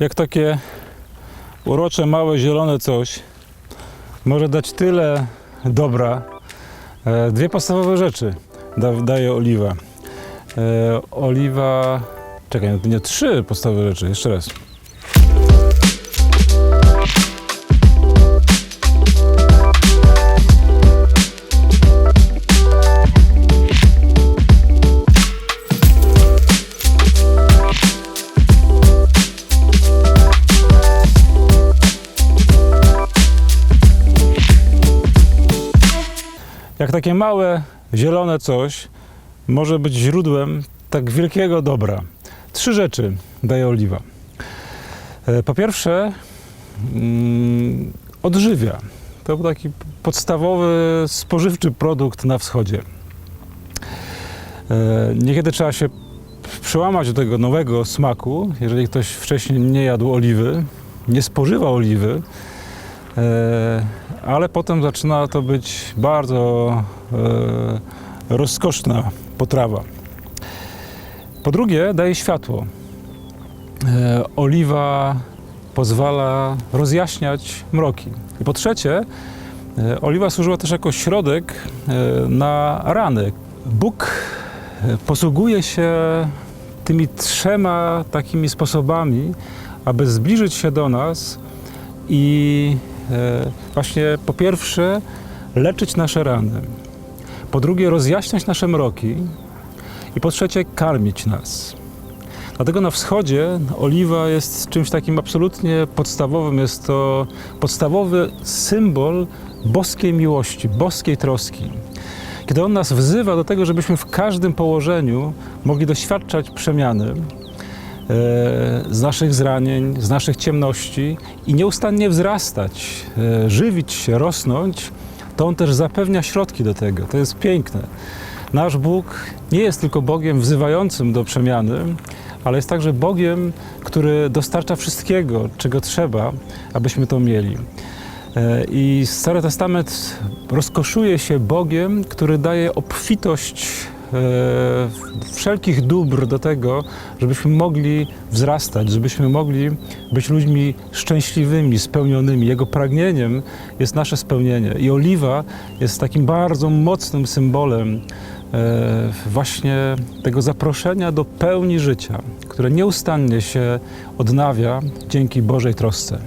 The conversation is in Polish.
jak takie urocze, małe, zielone coś może dać tyle dobra. E, Dwie podstawowe rzeczy da, daje oliwa. E, oliwa. Czekaj, no nie trzy podstawowe rzeczy, jeszcze raz. Jak takie małe, zielone coś może być źródłem tak wielkiego dobra. Trzy rzeczy daje oliwa. E, Po pierwsze, mm, odżywia. To taki podstawowy spożywczy produkt na wschodzie. E, Niekiedy trzeba się przełamać do tego nowego smaku, jeżeli ktoś wcześniej nie jadł oliwy, nie spożywał oliwy, ale potem zaczyna to być bardzo e, rozkoszna potrawa. Po drugie, daje światło. E, oliwa pozwala rozjaśniać mroki. I po trzecie, e, oliwa służyła też jako środek e, na rany. Bóg e, posługuje się tymi trzema takimi sposobami, aby zbliżyć się do nas i e, właśnie po pierwsze leczyć nasze rany, po drugie rozjaśniać nasze mroki i po trzecie karmić nas. Dlatego na wschodzie oliwa jest czymś takim absolutnie podstawowym. Jest to podstawowy symbol boskiej miłości, boskiej troski. Kiedy On nas wzywa do tego, żebyśmy w każdym położeniu mogli doświadczać przemiany, e, z naszych zranień, z naszych ciemności i nieustannie wzrastać, e, żywić się, rosnąć, to On też zapewnia środki do tego. To jest piękne. Nasz Bóg nie jest tylko Bogiem wzywającym do przemiany, ale jest także Bogiem, który dostarcza wszystkiego, czego trzeba, abyśmy to mieli. E, I Stary Testament rozkoszuje się Bogiem, który daje obfitość e, wszelkich dóbr do tego, żebyśmy mogli wzrastać, żebyśmy mogli być ludźmi szczęśliwymi, spełnionymi. Jego pragnieniem jest nasze spełnienie. I oliwa jest takim bardzo mocnym symbolem e, właśnie tego zaproszenia do pełni życia, które nieustannie się odnawia dzięki Bożej trosce.